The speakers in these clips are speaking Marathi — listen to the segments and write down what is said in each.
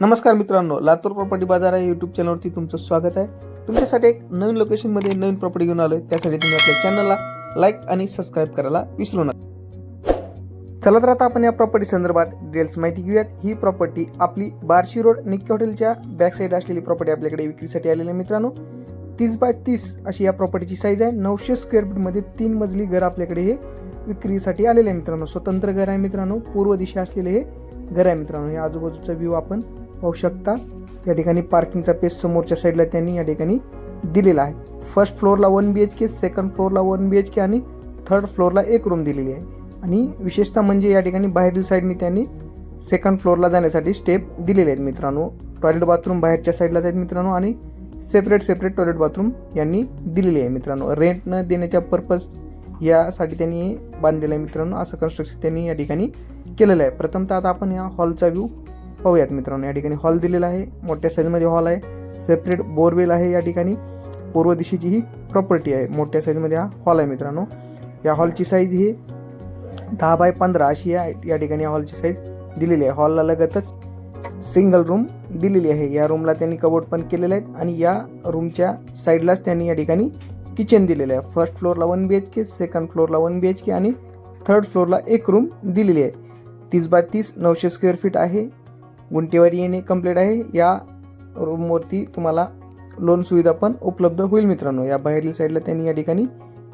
नमस्कार मित्रांनो लातूर प्रॉपर्टी बाजार आहे यूट्यूब चॅनलवरती तुमचं स्वागत आहे. तुमच्यासाठी एक नवीन लोकेशनमध्ये नवीन प्रॉपर्टी घेऊन आलो आहे त्यासाठी तुम्ही आपल्या चॅनलला लाईक आणि सबस्क्राईब करायला विसरू नका. चला तर आता आपण या प्रॉपर्टी संदर्भात डिटेल्स माहिती घेऊयात. ही प्रॉपर्टी आपली बार्शी रोड निक्की हॉटेलच्या बॅक साईड असलेली प्रॉपर्टी आपल्याकडे विक्रीसाठी आलेली आहे मित्रांनो. तीस बाय तीस अशी या प्रॉपर्टीची साईज आहे. नऊशे स्क्वेअर फीटमध्ये तीन मजली घर आपल्याकडे हे विक्रीसाठी आलेले आहे मित्रांनो. स्वतंत्र घर आहे मित्रांनो. पूर्व दिशा असलेले हे घर आहे मित्रांनो. हे आजूबाजूचा व्ह्यू आपण पाहू शकता. या ठिकाणी पार्किंगचा पेस समोरच्या साईडला त्यांनी या ठिकाणी दिलेला आहे. फर्स्ट फ्लोअरला one B H K second फ्लोअरला वन बी एच के आणि थर्ड फ्लोअरला एक रूम दिलेली आहे. आणि विशेषतः म्हणजे या ठिकाणी बाहेरील साईडनी त्यांनी सेकंड फ्लोअरला जाण्यासाठी स्टेप दिलेले आहेत मित्रांनो. टॉयलेट बाथरूम बाहेरच्या साईडलाच आहेत मित्रांनो आणि सेपरेट सेपरेट टॉयलेट बाथरूम यांनी दिलेली आहे मित्रांनो. रेंट न देण्याच्या पर्पज यासाठी त्यांनी बांधलेलं आहे मित्रांनो. असं कन्स्ट्रक्शन त्यांनी या ठिकाणी केलेलं आहे. प्रथमतः आता आपण या हॉलचा व्ह्यू पाहूयात मित्रांनो या ठिकाणी हॉल दिलेला आहे. मोठ्या साईजमध्ये हॉल आहे. सेपरेट बोरवेल आहे या ठिकाणी. पूर्व दिशेची ही प्रॉपर्टी आहे. मोठ्या साईजमध्ये हा हॉल आहे मित्रांनो. या हॉलची साईज ही दहा बाय पंधरा अशी या या ठिकाणी या हॉलची साईज दिलेली आहे. हॉलला लगतच सिंगल रूम दिलेली आहे. या रूमला त्यांनी कबोर्ड पण केलेले आहेत आणि या रूमच्या साईडलाच त्यांनी या ठिकाणी किचन दिलेलं आहे. फर्स्ट फ्लोअरला one B H K second फ्लोअरला वन बी एच के आणि थर्ड फ्लोअरला एक रूम दिलेली आहे. तीस बाय तीस नऊशे स्क्वेअर फीट आहे. गुंटेवारी येणे कंप्लीट आहे. या रूमवरती तुम्हाला लोन सुविधा पण उपलब्ध होईल मित्रांनो. या बाहेरील साईडला त्यांनी या ठिकाणी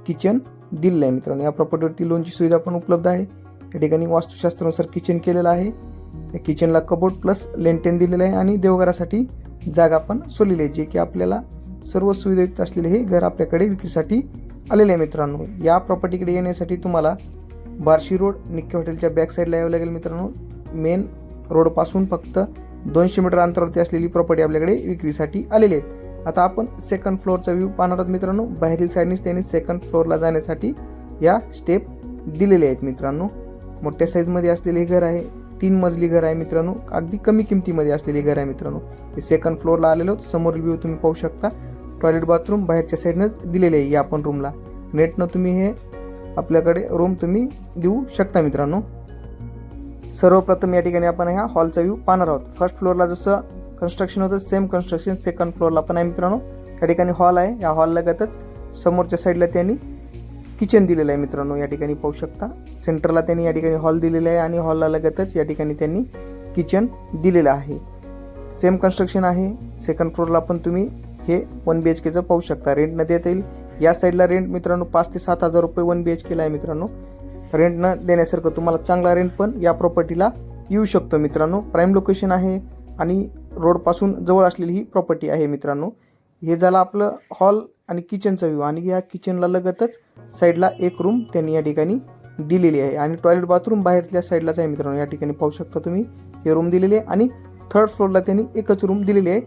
किचन दिलेलं आहे मित्रांनो. या प्रॉपर्टीवरती लोनची सुविधा पण उपलब्ध आहे. या ठिकाणी वास्तुशास्त्रानुसार किचन केलेलं आहे. या किचनला कबोर्ड प्लस लेंटेन दिलेलं आहे आणि देवघरासाठी जागा पण सोडलेली आहे. जे की आपल्याला सर्व सुविधायुक्त असलेले हे घर आपल्याकडे विक्रीसाठी आलेले आहे मित्रांनो. या प्रॉपर्टीकडे येण्यासाठी तुम्हाला बार्शी रोड निक्के हॉटेलच्या बॅक साईडला यावं लागेल मित्रांनो. मेन रोडपासून फक्त दोनशे मीटर अंतरावरती असलेली प्रॉपर्टी आपल्याकडे विक्रीसाठी आलेली आहेत. आता आपण सेकंड फ्लोअरचा व्ह्यू पाहणार आहोत मित्रांनो. बाहेरील साईडनेच त्यांनी सेकंड फ्लोअरला जाण्यासाठी या स्टेप दिलेले आहेत मित्रांनो. मोठ्या साईजमध्ये असलेले हे घर आहे. तीन मजली घर आहे मित्रांनो. अगदी कमी किमतीमध्ये असलेले घर आहे मित्रांनो. हे सेकंड फ्लोअरला आलेलो आहोत. समोरील व्ह्यू तुम्ही पाहू शकता. टॉयलेट बाथरूम बाहेरच्या साईडनंच दिलेले आहे या आपण रूमला नेटनं तुम्ही हे आपल्याकडे रूम तुम्ही देऊ शकता मित्रांनो. सर्वप्रथम या ठिकाणी आपण ह्या हॉलचा व्ह्यू पाहणार आहोत. फर्स्ट फ्लोअरला जसं कन्स्ट्रक्शन होतं सेम कन्स्ट्रक्शन सेकंड फ्लोअरला पण आहे मित्रांनो. या ठिकाणी हॉल आहे. या हॉल लगतच समोरच्या साईडला त्यांनी किचन दिलेलं आहे मित्रांनो. या ठिकाणी पाहू शकता. सेंटरला त्यांनी या ठिकाणी हॉल दिलेला आहे आणि हॉलला लगतच या ठिकाणी त्यांनी किचन दिलेलं आहे. सेम कन्स्ट्रक्शन आहे. सेकंड फ्लोअरला पण तुम्ही हे वन बी एच केचं पाहू शकता. रेंट न देता येईल. या साईडला रेंट मित्रांनो पाच ते सात हजार रुपये वन बी एच केला आहे मित्रांनो. रेंट न देण्यासारखं तुम्हाला चांगला रेंट पण या प्रॉपर्टीला येऊ शकतो मित्रांनो. प्राईम लोकेशन आहे आणि रोडपासून जवळ असलेली ही प्रॉपर्टी आहे मित्रांनो. हे झालं आपलं हॉल आणि किचनचा व्ह्यू आणि या किचनला लगतच साईडला एक रूम त्यांनी या ठिकाणी दिलेली आहे. आणि टॉयलेट बाथरूम बाहेरच्या साईडलाच आहे मित्रांनो. या ठिकाणी पाहू शकता तुम्ही हे रूम दिलेली आहे. आणि थर्ड फ्लोअरला त्यांनी एकच रूम दिलेली आहे.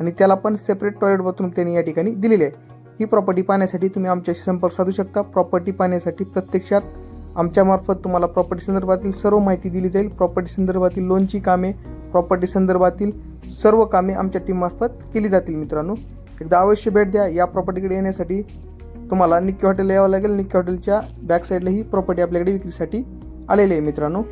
आणि त्याला पण सेपरेट टॉयलेट बाथरूम त्यांनी या ठिकाणी दिलेली आहे. ही प्रॉपर्टी पाहण्यासाठी तुम्ही आमच्याशी संपर्क साधू शकता. प्रॉपर्टी पाहण्यासाठी प्रत्यक्षात आमच्यामार्फत तुम्हाला प्रॉपर्टी संदर्भातील सर्व माहिती दिली जाईल. प्रॉपर्टी संदर्भातील लोनची कामे प्रॉपर्टी संदर्भातील सर्व कामे आमच्या टीममार्फत केली जातील मित्रांनो. एकदा अवश्य भेट द्या. या प्रॉपर्टीकडे येण्यासाठी तुम्हाला निक्की हॉटेल यावं लागेल. निक्की हॉटेलच्या बॅकसाईडला ही प्रॉपर्टी आपल्याकडे विक्रीसाठी आलेली आहे मित्रांनो.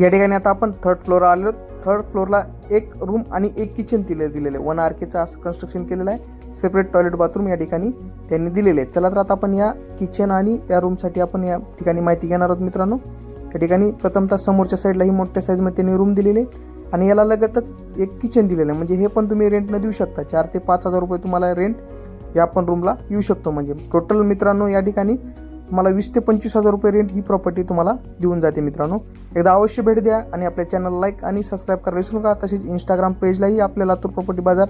या ठिकाणी आता आपण थर्ड फ्लोअर आलो थर्ड फ्लोअरला एक रूम आणि एक किचन दिले दिलेलं आहे. वन आर केचं असं कन्स्ट्रक्शन केलेलं आहे. सेपरेट टॉयलेट बाथरूम या ठिकाणी त्यांनी दिलेले आहे चला तर आता आपण या किचन आणि या रूमसाठी आपण या ठिकाणी माहिती घेणार आहोत मित्रांनो. या ठिकाणी प्रथमतः समोरच्या साईडला ही मोठ्या साईजमध्ये त्यांनी रूम दिलेले आहे आणि याला लगतच एक किचन दिलेलं आहे. म्हणजे हे पण तुम्ही रेंटनं देऊ शकता. चार ते पाच हजार रुपये तुम्हाला रेंट या पण रूमला येऊ शकतो. म्हणजे टोटल मित्रांनो या ठिकाणी तुम्हाला वीस ते पंचवीस हजार रुपये रेंट ही प्रॉपर्टी तुम्हाला देऊन जाते मित्रांनो. एकदा अवश्य भेट द्या आणि आपल्या चॅनल लाईक आणि सबस्क्राईब करायला विसरू नका. तसेच इंस्टाग्राम पेजलाही आपल्या लातूर प्रॉपर्टी बाजार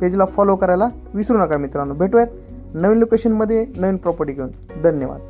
पेजला फॉलो करायला विसरू नका मित्रांनो. भेटूयात नवीन लोकेशनमध्ये नवीन प्रॉपर्टी घेऊन. धन्यवाद.